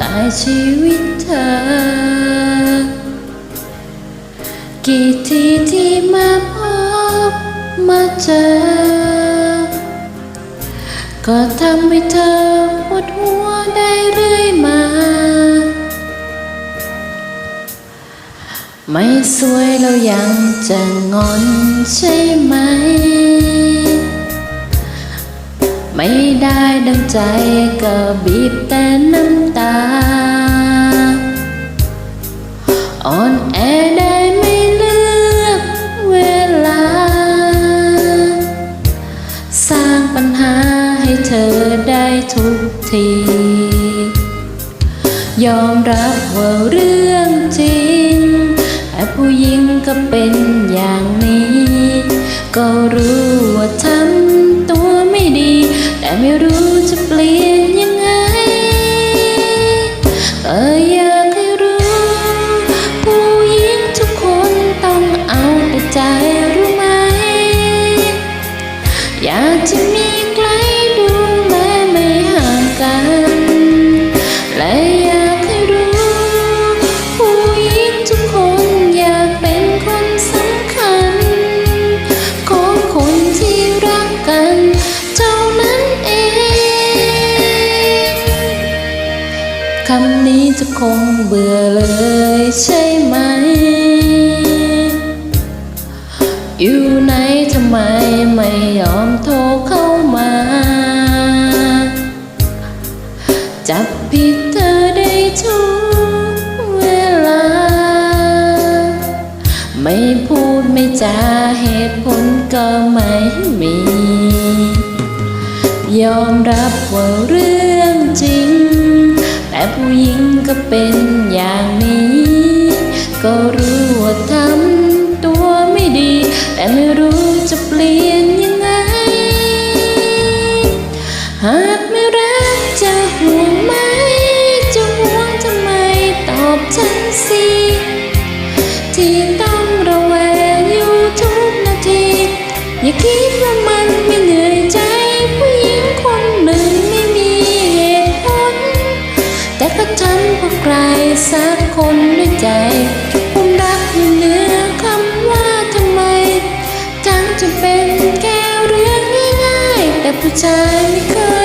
กายชีวิตเธอ กี่ทีที่มาพบมาเจอ ก็ทำให้เธอปวดหัวได้เรื่อยมา ไม่สวยแล้วยังจะงอนใช่ไหม ไม่ได้ดังใจก็บีบแต่น้ำตา อ่อนแอได้ไม่เลือกเวลา สร้างปัญหาให้เธอได้ทุกที ยอมรับว่าเรื่องจริงแต่ผู้หญิงก็เป็นอย่างนี้ ก็รู้ ไม่รู้ำนี้จะคงเบื่อเลยใช่ไหม อยู่ไหนทำไมไม่ยอมโทรเข้ามา จับผิดเธอได้ทุกเวลา ไม่พูดไม่จาเหตุผลก็ไม่มี ยอมรับว่าเรื่องจริง ผู้หญิงก็เป็นอย่างนี้ ก็รู้ว่าทำตัวไม่ดี แต่ไม่รู้จะเปลี่ยนยังไง หากไม่รักจะห่วงไหม จะห่วงทำไมตอบฉันสิที่ต้องระแวงอยู่ทุกนาที อย่าคิดว่ามัน สักคนด้วยใจผมรักเหนือคำว่าทำไม ทั้งจะเป็นแค่เรื่องง่ายๆ แต่ผู้ชายไม่เคย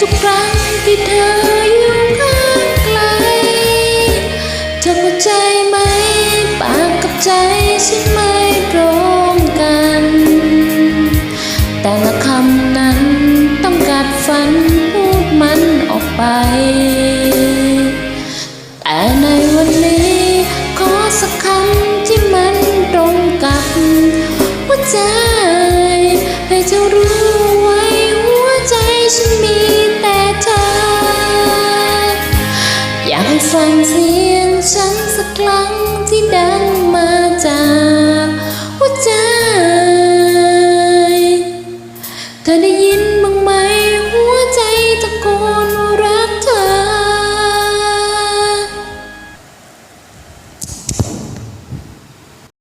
ทุกครั้งที่เธออยู่ข้างไกลเธอเข้าใจไหมปากกับใจฉันไม่ตรงกัน แต่ละคำนั้นต้องกัดฟันพูดมันออกไป แต่ในวันนี้ขอสักคำที่มันตรงกับหัวใจ ฟังเสียงฉันสักครั้งที่ดัง